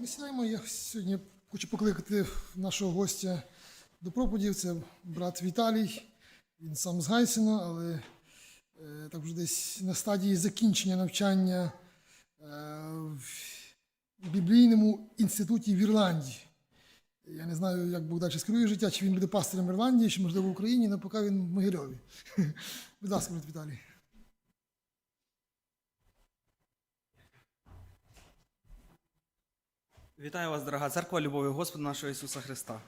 ми сідаємо. Я сьогодні хочу покликати нашого гостя до проповідів. Це брат Віталій. Він сам з Гайсіна, але е, так вже десь на стадії закінчення навчання е, в біблійному інституті в Ірландії. Я не знаю, як Бог далі скерує життя, чи він буде пастирем в Ірландії, чи можливо в Україні, але поки він в Могильові. Будь ласка, брат Віталій. Вітаю вас, дорога церква, любові Господа нашого Ісуса Христа.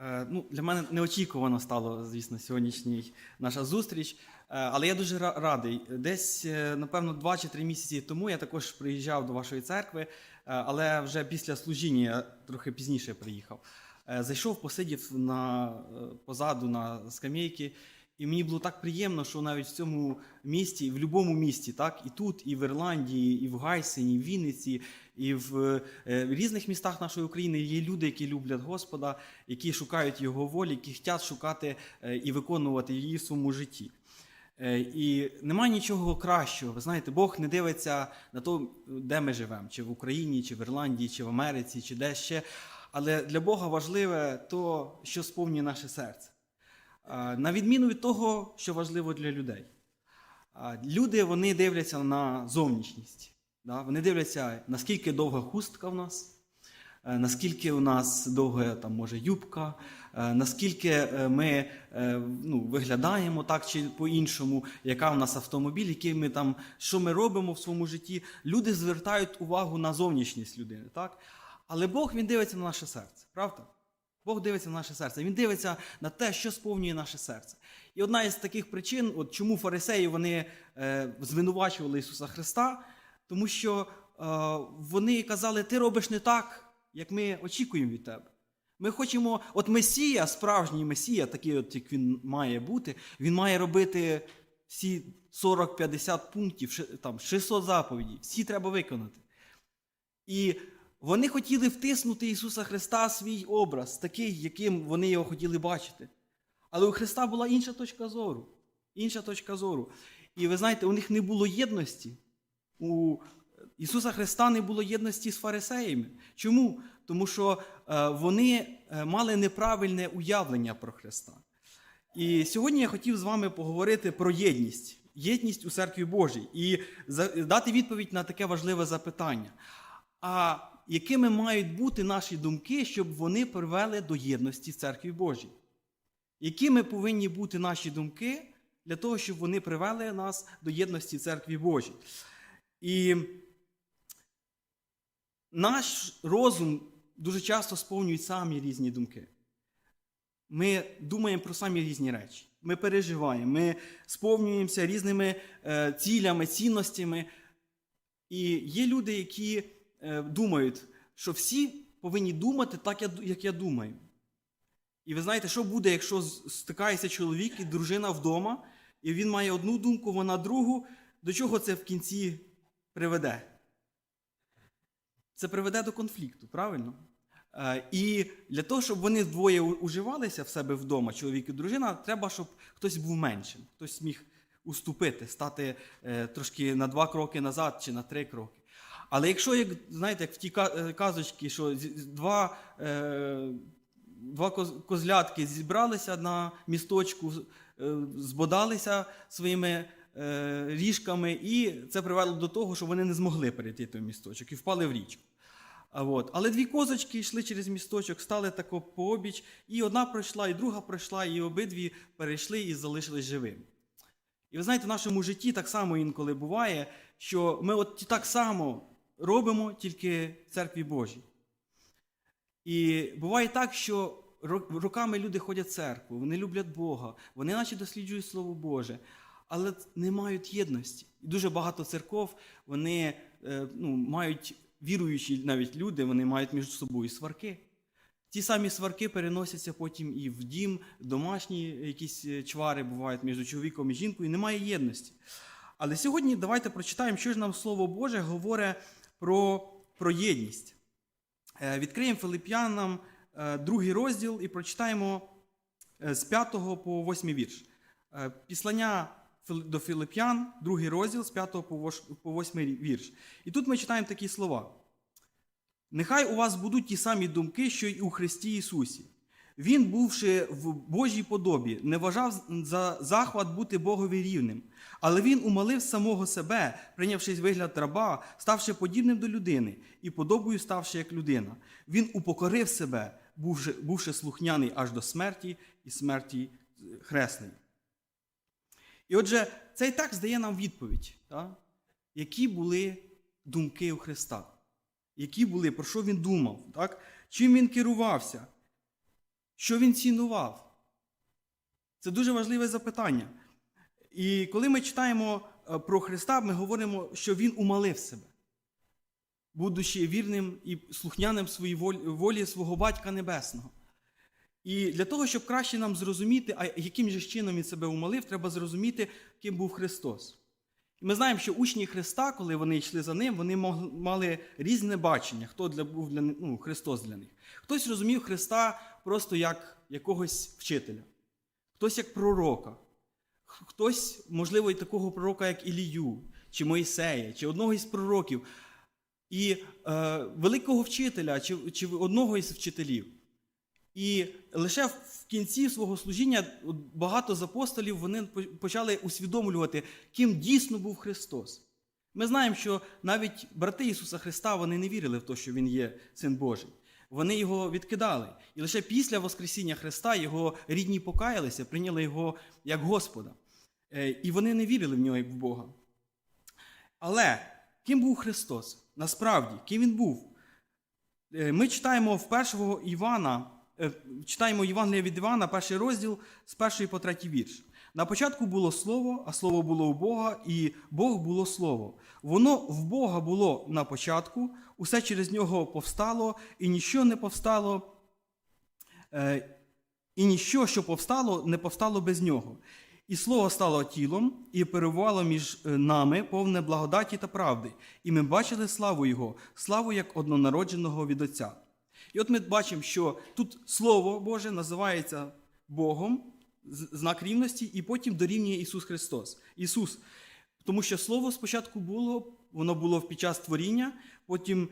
Е, ну, для мене неочікувано стало, звісно, сьогоднішній наша зустріч. Е, але я дуже радий. Десь, е, напевно, два чи три місяці тому я також приїжджав до вашої церкви, е, але вже після служіння я трохи пізніше приїхав. Е, Зайшов, посидів на, е, позаду на скамейці, і мені було так приємно, що навіть в цьому місті, в будь-якому місті, так, і тут, і в Ірландії, і в Гайсині, і в Вінниці, і в е, різних містах нашої України є люди, які люблять Господа, які шукають Його волі, які хочуть шукати е, і виконувати її в своєму житті. Е, І немає нічого кращого. Ви знаєте, Бог не дивиться на те, де ми живемо, чи в Україні, чи в Ірландії, чи в Америці, чи де ще. Але для Бога важливе то, що сповнює наше серце. На відміну від того, що важливо для людей. Люди вони дивляться на зовнішність. Да? Вони дивляться, наскільки довга хустка в нас, е, наскільки у нас довга там, може, юбка, е, наскільки е, ми ну, виглядаємо так чи по-іншому, яка в нас автомобіль, який ми там, що ми робимо в своєму житті. Люди звертають увагу на зовнішність людини. Так? Але Бог він дивиться на наше серце, правда? Бог дивиться на наше серце. Він дивиться на те, що сповнює наше серце. І одна із таких причин, от чому фарисеї вони е, звинувачували Ісуса Христа, тому що е, вони казали, ти робиш не так, як ми очікуємо від тебе. Ми хочемо, от Месія, справжній Месія, такий, от як він має бути, він має робити всі 40-50 пунктів, там, 600 заповідей, всі треба виконати. І вони хотіли втиснути Ісуса Христа свій образ, такий, яким вони його хотіли бачити. Але у Христа була інша точка зору. Інша точка зору. І ви знаєте, у них не було єдності. У Ісуса Христа не було єдності з фарисеями. Чому? Тому що е, вони е, мали неправильне уявлення про Христа. І сьогодні я хотів з вами поговорити про єдність, єдність у церкві Божій і дати відповідь на таке важливе запитання. А якими мають бути наші думки, щоб вони привели до єдності в церкві Божій? Якими повинні бути наші думки для того, щоб вони привели нас до єдності в церкві Божій? І наш розум дуже часто сповнює самі різні думки. Ми думаємо про самі різні речі. Ми переживаємо, ми сповнюємося різними е, цілями, цінностями. І є люди, які думають, що всі повинні думати так, як я думаю. І ви знаєте, що буде, якщо стикається чоловік і дружина вдома, і він має одну думку, вона другу, до чого це в кінці приведе? Це приведе до конфлікту, правильно? Е, І для того, щоб вони двоє уживалися в себе вдома, чоловік і дружина, треба, щоб хтось був меншим, хтось міг уступити, стати е, трошки на два кроки назад чи на три кроки. Але якщо, як, знаєте, як в ті ка- е, казочки, що два, е, два козлятки зібралися на місточку, е, збодалися своїми е, ріжками, і це привело до того, що вони не змогли перейти той місточок і впали в річку. А от. Але дві козочки йшли через місточок, стали тако пообіч, і одна пройшла, і друга пройшла, і обидві перейшли і залишились живими. І ви знаєте, в нашому житті так само інколи буває, що ми от так само робимо тільки в церкві Божій. І буває так, що роками люди ходять в церкву, вони люблять Бога, вони наче досліджують Слово Боже, але не мають єдності. І дуже багато церков вони е, ну, мають віруючі навіть люди, вони мають між собою сварки. Ті самі сварки переносяться потім і в дім, домашні якісь е, чвари бувають між чоловіком і жінкою, немає єдності. Але сьогодні давайте прочитаємо, що ж нам Слово Боже говорить про, про єдність. Е, Відкриємо Филип'янам е, другий розділ і прочитаємо е, з 5 по 8 вірш. Післання до Филип'ян, другий розділ з 5 по вош- по 8 вірш. І тут ми читаємо такі слова. Нехай у вас будуть ті самі думки, що й у Христі Ісусі. Він, бувши в Божій подобі, не вважав за захват бути Богові рівним, але він умалив самого себе, прийнявшись вигляд раба, ставши подібним до людини і подобою ставши як людина. Він упокорив себе, бувши, бувши слухняний аж до смерті і смерті е, хресної. І отже, цей текст дає нам відповідь, так? які були думки у Христа, які були, про що він думав, так? чим він керувався, що він цінував. Це дуже важливе запитання. І коли ми читаємо е, про Христа, ми говоримо, що Він умалив себе, будучи вірним і слухняним своїй волі, свого Батька Небесного. І для того, щоб краще нам зрозуміти, а яким же чином він себе умалив, треба зрозуміти, ким був Христос. І ми знаємо, що учні Христа, коли вони йшли за ним, вони мали різне бачення, хто для, був для ну, Христос для них. Хтось розумів Христа просто як якогось вчителя, хтось як пророка, хтось, можливо, і такого пророка, як Ілію, чи Моїсея, чи одного із пророків, і е, великого вчителя, чи, чи одного із вчителів. І лише в кінці свого служіння багато з апостолів вони почали усвідомлювати, ким дійсно був Христос. Ми знаємо, що навіть брати Ісуса Христа вони не вірили в те, що Він є Син Божий. Вони його відкидали. І лише після Воскресіння Христа його рідні покаялися, прийняли його як Господа. Е, І вони не вірили в нього як в Бога. Але ким був Христос? Насправді, ким він був? Е, Ми читаємо в першого Івана, е, читаємо Євангелія від Івана, перший розділ з першої по третій вірш. На початку було слово, а слово було у Бога, і Бог було слово. Воно в Бога було на початку, усе через нього повстало, і ніщо не повстало, е, і ніщо, що повстало, не повстало без нього. І слово стало тілом і перебувало між е, нами повне благодаті та правди. І ми бачили славу Його, славу як однонародженого від Отця. І от ми бачимо, що тут Слово Боже називається Богом, знак рівності, і потім дорівнює Ісус Христос. Ісус. Тому що Слово спочатку було, воно було під час творіння, потім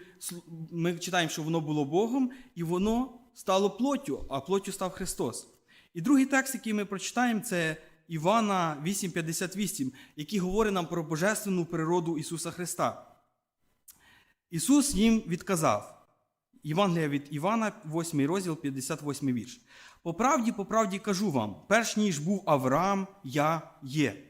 ми читаємо, що воно було Богом, і воно стало плоттю, а плоттю став Христос. І другий текст, який ми прочитаємо, це Івана 8,58, який говорить нам про божественну природу Ісуса Христа. Ісус їм відказав. Євангелія від Івана, 8 розділ, 58 вірш. По правді, по правді кажу вам, перш ніж був Авраам, я є.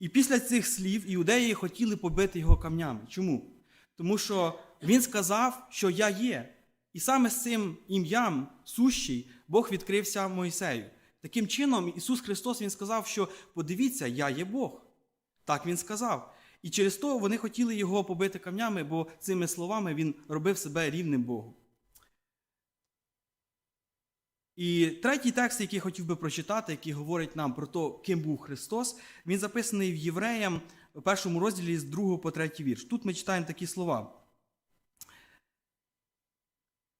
І після цих слів іудеї хотіли побити його камнями. Чому? Тому що він сказав, що я є. І саме з цим ім'ям сущий Бог відкрився Моїсею. Таким чином, Ісус Христос Він сказав, що подивіться, я є Бог. Так Він сказав. І через то вони хотіли його побити камнями, бо цими словами він робив себе рівним Богу. І третій текст, який я хотів би прочитати, який говорить нам про те, ким був Христос, він записаний в Євреям у першому розділі з 2 по 3 вірш. Тут ми читаємо такі слова.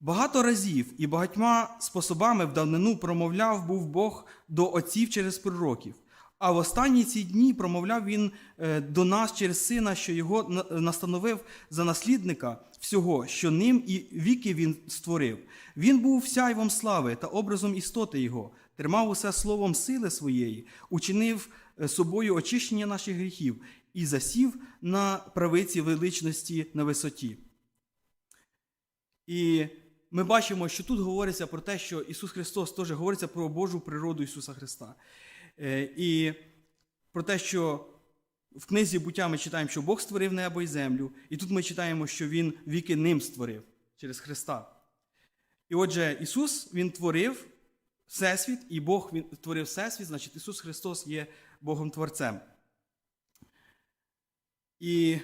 Багато разів і багатьма способами в давнину промовляв був Бог до отців через пророків. А в останні ці дні промовляв він е, до нас через сина, що його настановив за наслідника всього, що ним і віки він створив. Він був сяйвом слави та образом істоти його, тримав усе словом сили своєї, учинив е, собою очищення наших гріхів і засів на правиці величності на висоті. І ми бачимо, що тут говориться про те, що Ісус Христос теж говориться про Божу природу Ісуса Христа. Е, І про те, що в книзі буття ми читаємо, що Бог створив небо і землю, і тут ми читаємо, що Він віки ним створив через Христа. І отже, Ісус Він творив Всесвіт, і Бог Він творив Всесвіт, значить Ісус Христос є Богом Творцем. І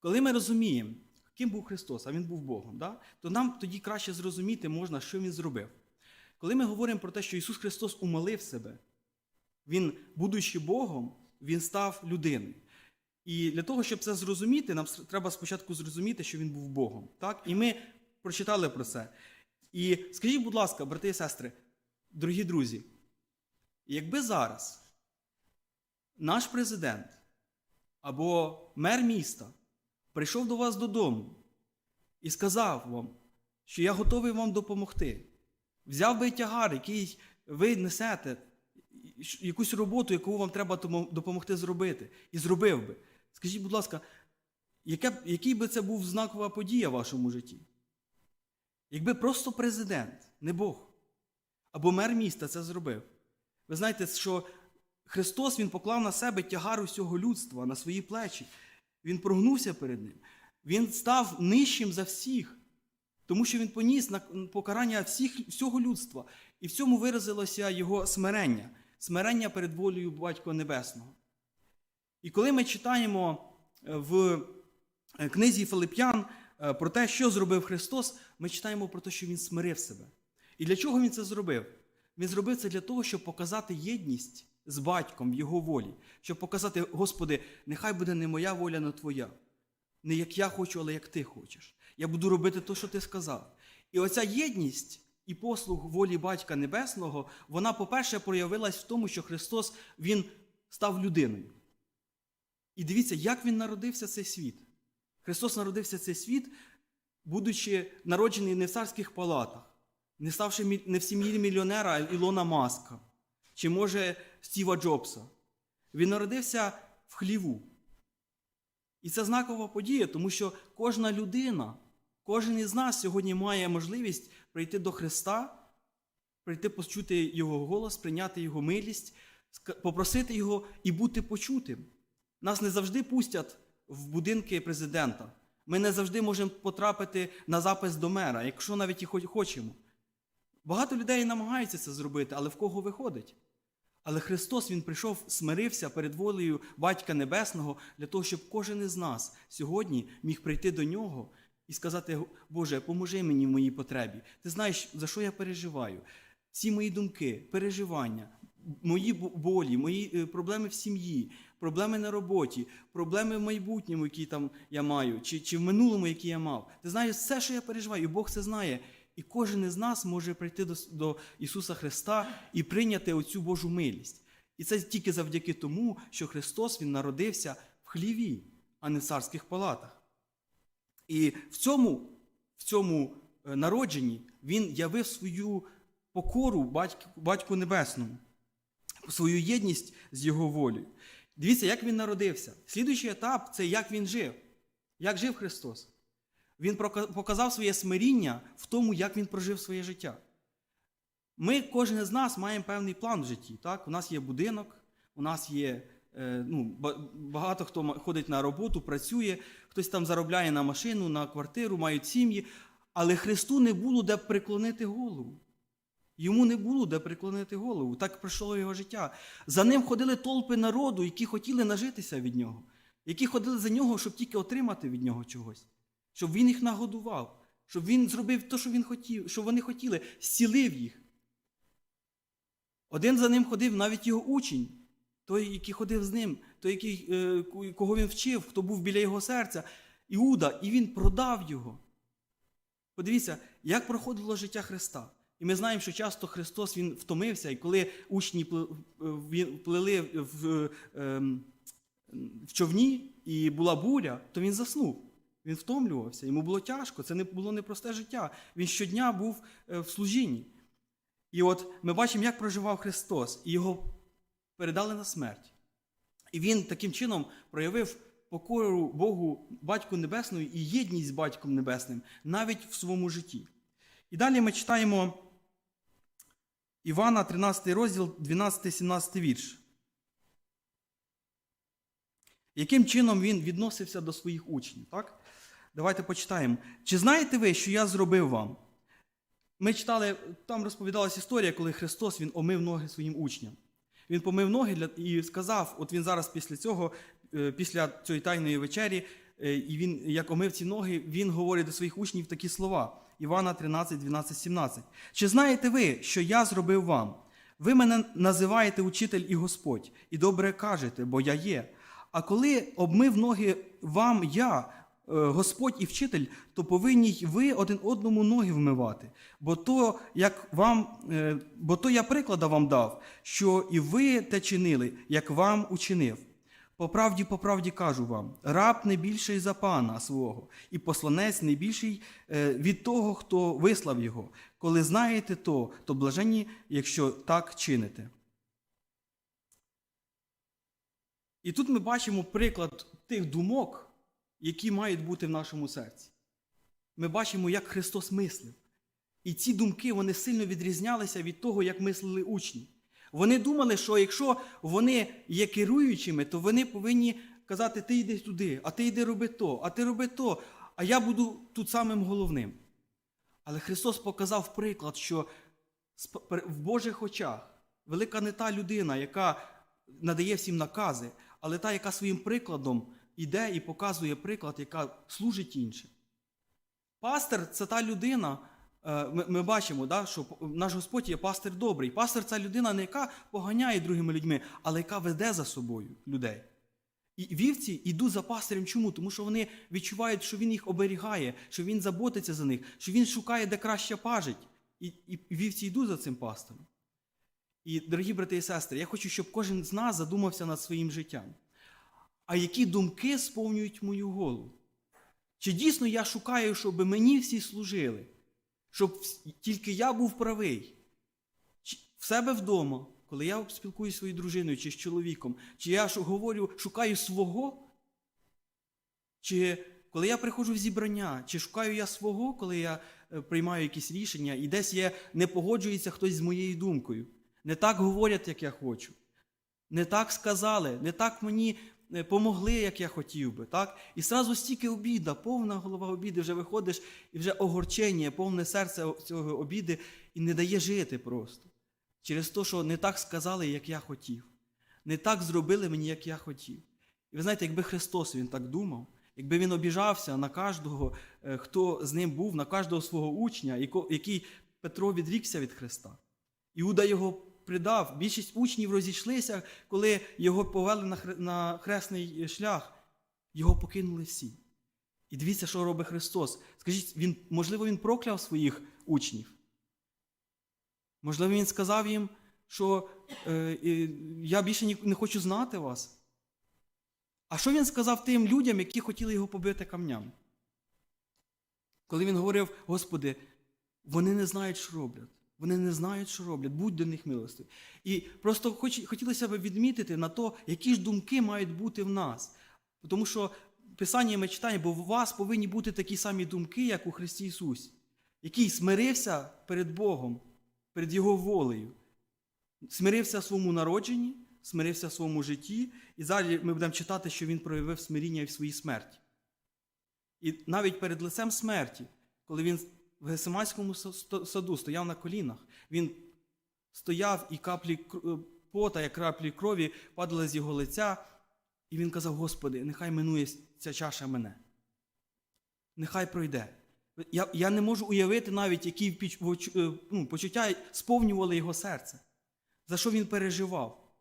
Коли ми розуміємо, ким був Христос, а Він був Богом, да? то нам тоді краще зрозуміти можна, що Він зробив. Коли ми говоримо про те, що Ісус Христос умалив себе, Він, будучи Богом, Він став людиною. І для того, щоб це зрозуміти, нам треба спочатку зрозуміти, що Він був Богом. Так? І ми прочитали про це. І скажіть, будь ласка, брати і сестри, дорогі друзі, якби зараз наш президент або мер міста прийшов до вас додому і сказав вам, що я готовий вам допомогти, взяв би тягар, який ви несете, якусь роботу, яку вам треба допомогти зробити, і зробив би. Скажіть, будь ласка, яке, який би це був знакова подія в вашому житті? Якби просто президент, не Бог, або мер міста це зробив. Ви знаєте, що Христос Він поклав на себе тягар усього людства, на свої плечі. Він прогнувся перед ним. Він став нижчим за всіх, тому що він поніс на покарання всіх, всього людства. І в цьому виразилося його смирення, смирення перед волею Батька Небесного. І коли ми читаємо е, в е, книзі Филип'ян е, про те, що зробив Христос, ми читаємо про те, що Він смирив себе. І для чого Він це зробив? Він зробив це для того, щоб показати єдність з батьком в його волі, щоб показати, Господи, нехай буде не моя воля, але Твоя. Не як я хочу, але як ти хочеш. Я буду робити те, що ти сказав. І оця єдність і послуг волі Батька Небесного, вона, по-перше, проявилась в тому, що Христос Він став людиною. І дивіться, як він народився цей світ. Христос народився цей світ, будучи народжений не в царських палатах, не ставши не в сім'ї мільйонера Ілона Маска, чи може Стіва Джобса. Він народився в хліву. І це знакова подія, тому що кожна людина, кожен із нас сьогодні має можливість прийти до Христа, прийти почути Його голос, прийняти Його милість, попросити Його і бути почутим. Нас не завжди пустять в будинки президента. Ми не завжди можемо потрапити на запис до мера, якщо навіть і хочемо. Багато людей намагаються це зробити, але в кого виходить? Але Христос Він прийшов, смирився перед волею Батька Небесного для того, щоб кожен із нас сьогодні міг прийти до нього і сказати: Боже, поможи мені в моїй потребі. Ти знаєш, за що я переживаю? Всі мої думки, переживання, мої болі, мої е, проблеми в сім'ї, проблеми на роботі, проблеми в майбутньому, які там я маю, чи, чи в минулому, які я мав. Ти знаєш все, що я переживаю, і Бог це знає. І кожен із нас може прийти до, до Ісуса Христа і прийняти оцю Божу милість. І це тільки завдяки тому, що Христос Він народився в хліві, а не в царських палатах. І в цьому, в цьому е, народженні Він явив свою покору батьку, батьку Небесному, свою єдність з Його волею. Дивіться, як він народився. Слідуючий етап це як він жив. Як жив Христос. Він показав своє смиріння в тому, як він прожив своє життя. Ми, кожен з нас, маємо певний план в житті. Так? У нас є будинок, у нас є ну, багато хто ходить на роботу, працює, хтось там заробляє на машину, на квартиру, мають сім'ї. Але Христу не було де приклонити голову. Йому не було де приклонити голову. Так пройшло його життя. За ним ходили толпи народу, які хотіли нажитися від нього, які ходили за нього, щоб тільки отримати від нього чогось, щоб він їх нагодував, щоб він зробив те, що він хотів, що вони хотіли, зцілив їх. Один за ним ходив навіть його учень, той, який ходив з ним, той, який, е, кого він вчив, хто був біля його серця, Іуда, і він продав його. Подивіться, як проходило життя Христа. І ми знаємо, що часто Христос Він втомився, і коли учні плили в, ем, в човні і була буря, то він заснув. Він втомлювався, йому було тяжко, це не було непросте життя. Він щодня був е, в служінні. І от ми бачимо, як проживав Христос, і його передали на смерть. І він таким чином проявив покору Богу, Батьку Небесному і єдність з Батьком Небесним навіть в своєму житті. І далі ми читаємо Івана, 13 розділ, 12-17 вірш. Яким чином він відносився до своїх учнів? Так? Давайте почитаємо. Чи знаєте ви, що я зробив вам? Ми читали, там розповідалася історія, коли Христос він омив ноги своїм учням. Він помив ноги для, і сказав: от він зараз після цього, е, після цієї тайної вечері, е, і він, як омив ці ноги, він говорить до своїх учнів такі слова. Івана 13, 12, 17. Чи знаєте ви, що я зробив вам? Ви мене називаєте учитель і Господь, і добре кажете, бо я є. А коли обмив ноги вам я, Господь і вчитель, то повинні ви один одному ноги вмивати. Бо то, як вам, е, бо то я приклада вам дав, що і ви те чинили, як вам учинив. По правді, по правді кажу вам, раб не більший за пана свого, і посланець не більший е, від того, хто вислав його. Коли знаєте то, то блаженні, якщо так чините. І тут ми бачимо приклад тих думок, які мають бути в нашому серці. Ми бачимо, як Христос мислив. І ці думки вони сильно відрізнялися від того, як мислили учні. Вони думали, що якщо вони є керуючими, то вони повинні казати: ти йди туди, а ти йди роби то, а ти роби то, а я буду тут самим головним. Але Христос показав приклад, що в Божих очах велика не та людина, яка надає всім накази, але та, яка своїм прикладом іде і показує приклад, яка служить іншим. Пастир це та людина. е, Ми, ми бачимо, да, що наш Господь є пастир добрий. Пастир це людина, не яка поганяє другими людьми, але яка веде за собою людей. І вівці йдуть за пастирем. Чому? Тому що вони відчувають, що він їх оберігає, що він заботиться за них, що він шукає, де краще пажить. І, і вівці йдуть за цим пастором. І, дорогі брати і сестри, я хочу, щоб кожен з нас задумався над своїм життям. А які думки сповнюють мою голову? Чи дійсно я шукаю, щоб мені всі служили? Щоб тільки я був правий? Чи в себе вдома, коли я спілкуюся своєю дружиною чи з чоловіком, чи я говорю, шукаю свого? Чи коли я приходжу в зібрання, чи шукаю я свого, коли я е, приймаю якісь рішення, і десь є, не погоджується хтось з моєю думкою? Не так говорять, як я хочу. Не так сказали, не так мені помогли, як я хотів би. Так? І зразу стільки обіда, повна голова обіди, вже виходиш, і вже огорчення, повне серце цього обіди, і не дає жити просто. Через те, що не так сказали, як я хотів. Не так зробили мені, як я хотів. І ви знаєте, якби Христос він так думав, якби він обіжався на кожного, е, хто з ним був, на кожного свого учня, який Петро відрікся від Христа. Іуда його придав. Більшість учнів розійшлися, коли його повели на, хресний шлях. Його покинули всі. І дивіться, що робить Христос. Скажіть, він, можливо, він прокляв своїх учнів? Можливо, він сказав їм, що е, е, я більше не хочу знати вас. А що він сказав тим людям, які хотіли його побити камнями? Коли він говорив, Господи, вони не знають, що роблять. Вони не знають, що роблять, будь до них милостивий. І просто хоч, хотілося б відмітити на то, які ж думки мають бути в нас. Тому що Писання ми читаємо, бо у вас повинні бути такі самі думки, як у Христі Ісусі, який смирився перед Богом, перед Його волею. Смирився в своєму народженні, смирився в своєму житті, і далі ми будемо читати, що Він проявив смиріння і в своїй смерті. І навіть перед лицем смерті, коли він в Гесиманському саду стояв на колінах, він стояв і каплі е, пота, як краплі крові падали з його лиця, і він казав: Господи, нехай минує ця чаша мене. Нехай пройде. Я, я не можу уявити навіть, які е, ну, почуття сповнювали його серце, за що він переживав.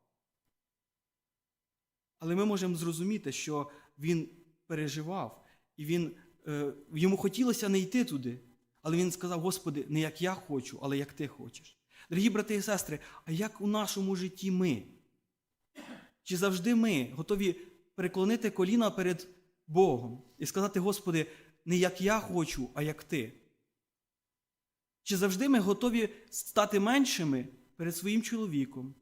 Але ми можемо зрозуміти, що він переживав, і він, е, йому хотілося не йти туди. Але він сказав: Господи, не як я хочу, але як ти хочеш. Дорогі брати і сестри, а як у нашому житті ми? Чи завжди ми готові переклонити коліна перед Богом і сказати, Господи, не як я хочу, а як ти? Чи завжди ми готові стати меншими перед своїм чоловіком,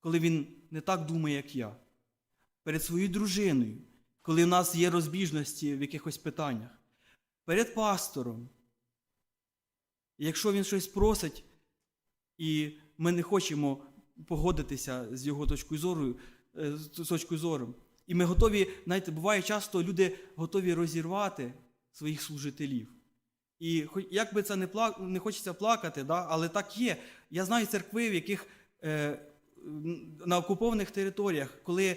коли він не так думає, як я, перед своєю дружиною, коли в нас є розбіжності в якихось питаннях, перед пастором? Якщо він щось просить, і ми не хочемо погодитися з його точкою зору, е, з точкою зору. І ми готові, знаєте, буває часто люди готові розірвати своїх служителів. І як би це не, пла... не хочеться плакати, да? але так є. Я знаю церкви, в яких е, на окупованих територіях, коли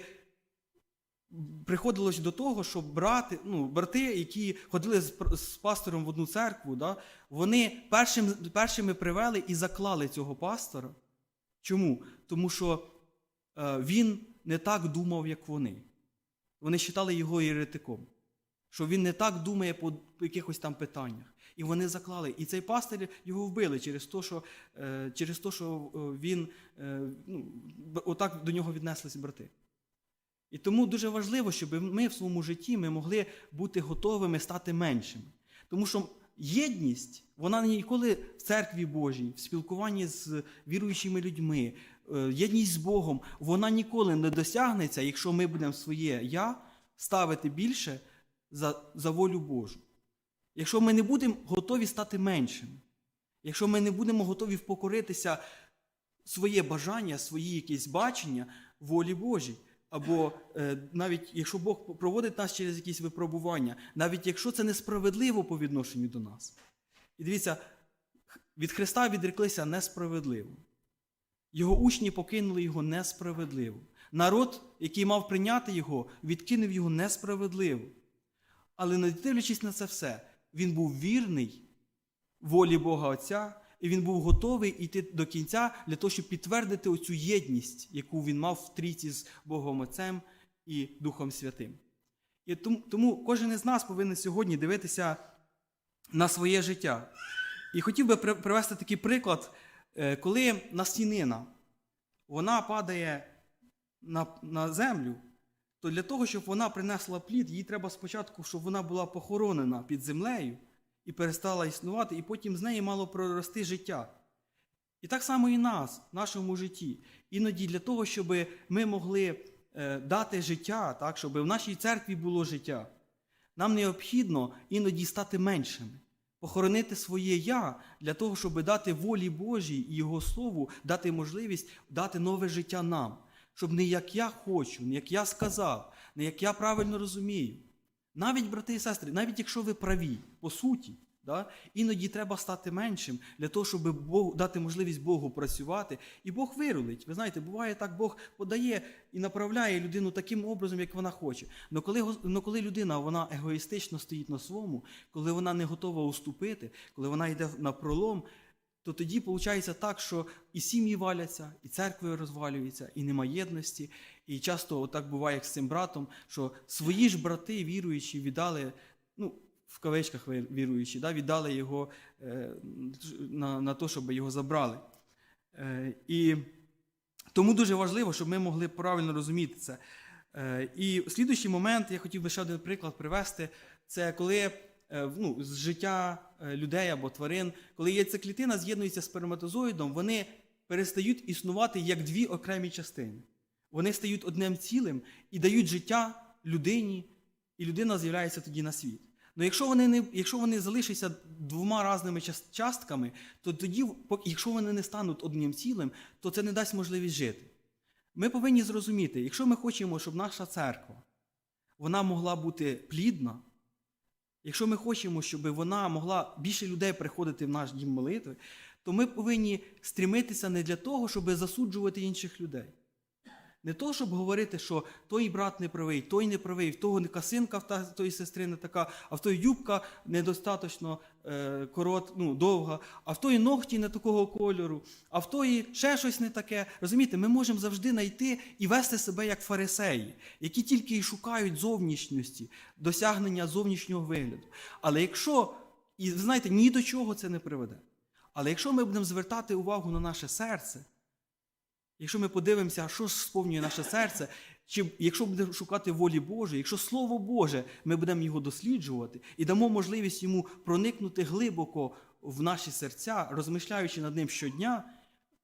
приходилось до того, що брати, ну, брати, які ходили з, з пастором в одну церкву, да, вони першим, першими привели і заклали цього пастора. Чому? Тому що е, він не так думав, як вони. Вони вважали його єретиком. що він не так думає по якихось там питаннях. І вони заклали. І цей пастир його вбили через те, що, е, через те, що е, він е, ну, отак до нього віднеслися брати. І тому дуже важливо, щоб ми в своєму житті ми могли бути готовими стати меншими. Тому що єдність, вона ніколи в церкві Божій, в спілкуванні з віруючими людьми, е, єдність з Богом, вона ніколи не досягнеться, якщо ми будемо своє я ставити більше за, за волю Божу. Якщо ми не будемо готові стати меншими, якщо ми не будемо готові впокоритися своє бажання, свої якісь бачення волі Божій. Або е, навіть якщо Бог проводить нас через якісь випробування, навіть якщо це несправедливо по відношенню до нас. І дивіться, від Христа відреклися несправедливо. Його учні покинули його несправедливо. Народ, який мав прийняти його, відкинув його несправедливо. Але не дивлячись на це все, він був вірний волі Бога Отця, і він був готовий йти до кінця для того, щоб підтвердити оцю єдність, яку він мав в трійці з Богом Отцем і Духом Святим. І тому, кожен із нас повинен сьогодні дивитися на своє життя. І хотів би привести такий приклад, е, коли настінина вона падає на, на землю, то для того, щоб вона принесла плід, їй треба спочатку, щоб вона була похоронена під землею і перестала існувати, і потім з неї мало прорости життя. І так само і нас, в нашому житті. Іноді для того, щоб ми могли е, дати життя, так, щоб в нашій церкві було життя, нам необхідно іноді стати меншими, похоронити своє я для того, щоб дати волі Божій і Його Слову, дати можливість дати нове життя нам. Щоб не як я хочу, не як я сказав, не як я правильно розумію. Навіть, брати і сестри, навіть якщо ви праві, по суті, да, іноді треба стати меншим для того, щоб Бог, дати можливість Богу працювати, і Бог вирулить. Ви знаєте, буває так, Бог подає і направляє людину таким образом, як вона хоче. Но коли, но коли людина вона егоїстично стоїть на своєму, коли вона не готова уступити, коли вона йде на пролом, то тоді виходить так, що і сім'ї валяться, і церкви розвалюються, і нема єдності. І часто так буває, як з цим братом, що свої ж брати, віруючі, віддали, ну, в кавичках ви- віруючі, да, віддали його е, на, на те, щоб його забрали. Е, і тому дуже важливо, щоб ми могли правильно розуміти це. Е, і слідуючий момент, я хотів би ще один приклад привести, це коли ну, з життя е, людей або тварин, коли яйцеклітина з'єднується з сперматозоїдом, вони перестають існувати як дві окремі частини. Вони стають одним цілим і дають життя людині, і людина з'являється тоді на світ. Ну якщо вони не якщо вони залишаться двома різними частками, то тоді, якщо вони не стануть одним цілим, то це не дасть можливість жити. Ми повинні зрозуміти, якщо ми хочемо, щоб наша церква вона могла бути плідна, якщо ми хочемо, щоб вона могла більше людей приходити в наш дім молитви, то ми повинні стрімитися не для того, щоб засуджувати інших людей. Не то, щоб говорити, що той брат не правий, той не правий, в того не касинка в тої сестри не така, а в той юбка недостатньо е, корот, ну, довга, а в тої ногті не такого кольору, а в тої ще щось не таке. Розумієте, ми можемо завжди знайти і вести себе як фарисеї, які тільки і шукають зовнішності, досягнення зовнішнього вигляду. Але якщо, і ви знаєте, ні до чого це не приведе. Але якщо ми будемо звертати увагу на наше серце, Якщо ми подивимося, що ж сповнює наше серце, чи якщо будемо шукати волі Божої, якщо Слово Боже, ми будемо його досліджувати і дамо можливість йому проникнути глибоко в наші серця, розмишляючи над ним щодня,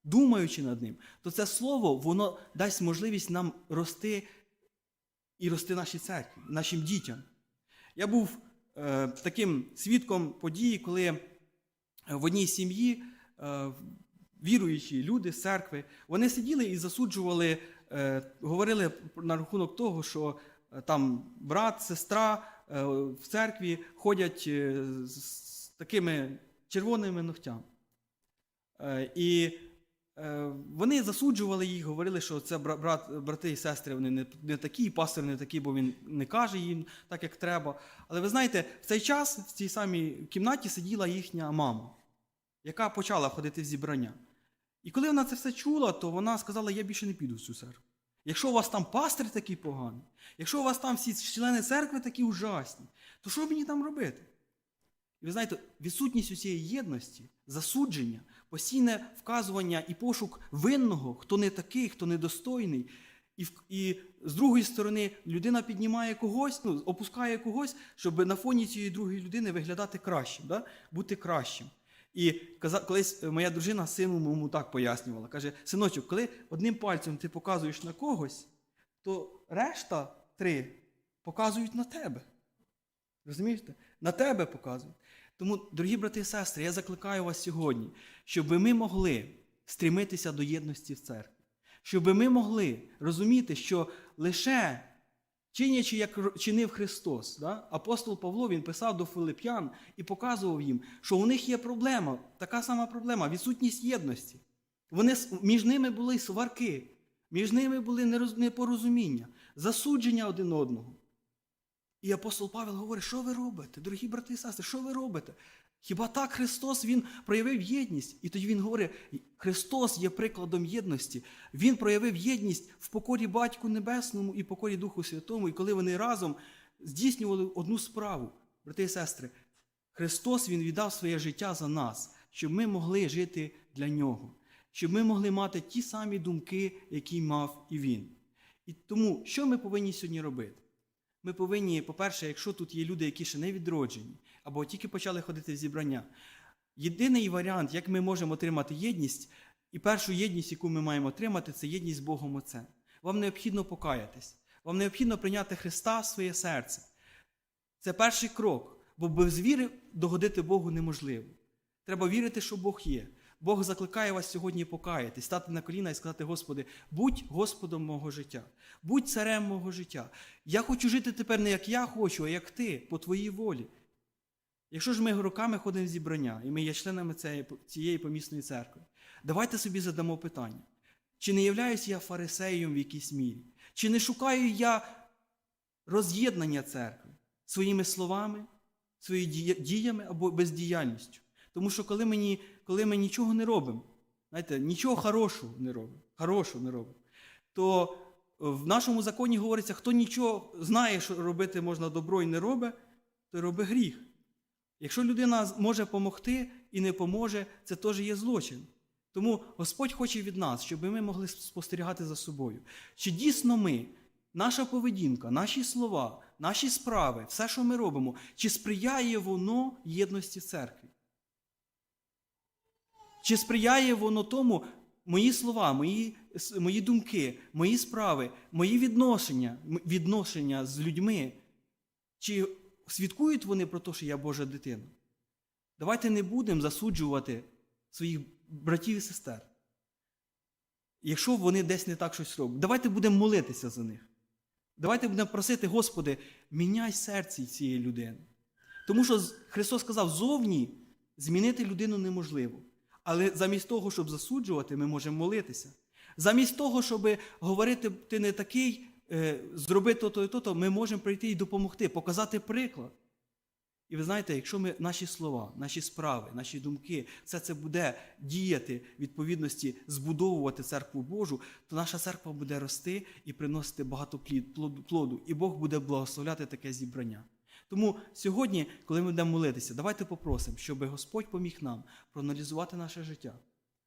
думаючи над ним, то це слово воно дасть можливість нам рости і рости нашій церкві, нашим дітям. Я був е, таким свідком події, коли в одній сім'ї е, віруючі люди церкви, вони сиділи і засуджували, е, говорили на рахунок того, що е, там брат, сестра е, в церкві ходять з, такими червоними ногтями. І вони засуджували їх, говорили, що це брат, брати і сестри вони не, не такі, пастор не такий, бо він не каже їм так, як треба. Але ви знаєте, в цей час в цій самій кімнаті сиділа їхня мама, яка почала ходити в зібрання. І коли вона це все чула, то вона сказала: Я більше не піду в цю церкву. Якщо у вас там пастир такий поганий, якщо у вас там всі члени церкви такі ужасні, то що мені там робити? І ви знаєте, відсутність усієї єдності, засудження, постійне вказування і пошук винного, хто не такий, хто недостойний. І, і з другої сторони, людина піднімає когось, ну, опускає когось, щоб на фоні цієї другої людини виглядати кращим, да? бути кращим. І колись е, моя дружина сину моєму так пояснювала. Каже: синочок, коли одним пальцем ти показуєш на когось, то решта три показують на тебе. Розумієте? На тебе показують. Тому, дорогі брати і сестри, я закликаю вас сьогодні, щоб ми могли стрімитися до єдності в церкві, щоб ми могли розуміти, що лише чинячи, як чинив Христос, да? апостол Павло він писав до Филип'ян і показував їм, що у них є проблема, така сама проблема відсутність єдності. Вони, між ними були сварки, між ними були непорозуміння, засудження один одного. І апостол Павел говорить, що ви робите, дорогі брати і сестри, що ви робите? Хіба так Христос Він проявив єдність? І тоді Він говорить, Христос є прикладом єдності. Він проявив єдність в покорі Батьку Небесному і покорі Духу Святому. І коли вони разом здійснювали одну справу, брати і сестри, Христос Він віддав своє життя за нас, щоб ми могли жити для Нього, щоб ми могли мати ті самі думки, які мав і Він. І тому, що ми повинні сьогодні робити? Ми повинні, по-перше, якщо тут є люди, які ще не відроджені, або тільки почали ходити в зібрання, єдиний варіант, як ми можемо отримати єдність, і першу єдність, яку ми маємо отримати, це єдність з Богом Отцем. Вам необхідно покаятись, вам необхідно прийняти Христа в своє серце. Це перший крок, бо без віри догодити Богу неможливо. Треба вірити, що Бог є. Бог закликає вас сьогодні покаятись, стати на коліна і сказати: Господи, будь Господом мого життя, будь царем мого життя. Я хочу жити тепер не як я хочу, а як ти, по твоїй волі. Якщо ж ми роками ходимо в зібрання, і ми є членами цієї, помісної церкви, давайте собі задамо питання: чи не являюсь я фарисеєм в якійсь мірі? Чи не шукаю я роз'єднання церкви своїми словами, своїми діями або бездіяльністю? Тому що коли ми, коли ми нічого не робимо, знаєте, нічого хорошого не робимо, хорошого не робимо, то в нашому законі говориться, хто нічого знає, що робити можна добро і не робить, то робить гріх. Якщо людина може допомогти і не поможе, це теж є злочин. Тому Господь хоче від нас, щоб ми могли спостерігати за собою. Чи дійсно ми, наша поведінка, наші слова, наші справи, все, що ми робимо, чи сприяє воно єдності церкві? Чи сприяє воно тому, мої слова, мої, мої думки, мої справи, мої відношення, відношення з людьми, чи свідкують вони про те, що я Божа дитина? Давайте не будемо засуджувати своїх братів і сестер. Якщо вони десь не так щось роблять, давайте будемо молитися за них. Давайте будемо просити, Господи, міняй серце цієї людини. Тому що Христос сказав, зовні змінити людину неможливо. Але замість того, щоб засуджувати, ми можемо молитися. Замість того, щоб говорити, ти не такий, зроби то-то і то-то, ми можемо прийти і допомогти, показати приклад. І ви знаєте, якщо ми наші слова, наші справи, наші думки, все це буде діяти в відповідності, збудовувати церкву Божу, то наша церква буде рости і приносити багато плоду, і Бог буде благословляти таке зібрання. Тому сьогодні, коли ми будемо молитися, давайте попросимо, щоб Господь поміг нам проаналізувати наше життя,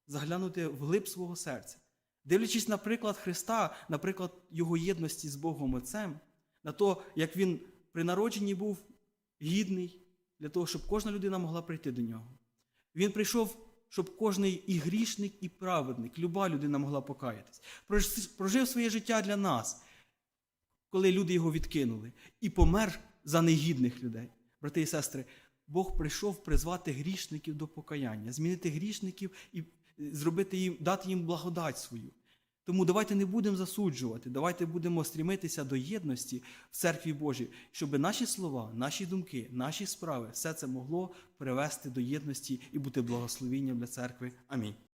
заглянути в глиб свого серця, дивлячись на приклад Христа, наприклад, Його єдності з Богом Отцем, на те, як Він при народженні був гідний для того, щоб кожна людина могла прийти до нього. Він прийшов, щоб кожний і грішник, і праведник, люба людина могла покаятись. Прожив своє життя для нас, коли люди його відкинули, і помер за негідних людей. Брати і сестри, Бог прийшов призвати грішників до покаяння, змінити грішників і зробити їм, дати їм благодать свою. Тому давайте не будемо засуджувати, давайте будемо стрімитися до єдності в церкві Божій, щоб наші слова, наші думки, наші справи, все це могло привести до єдності і бути благословінням для церкви. Амінь.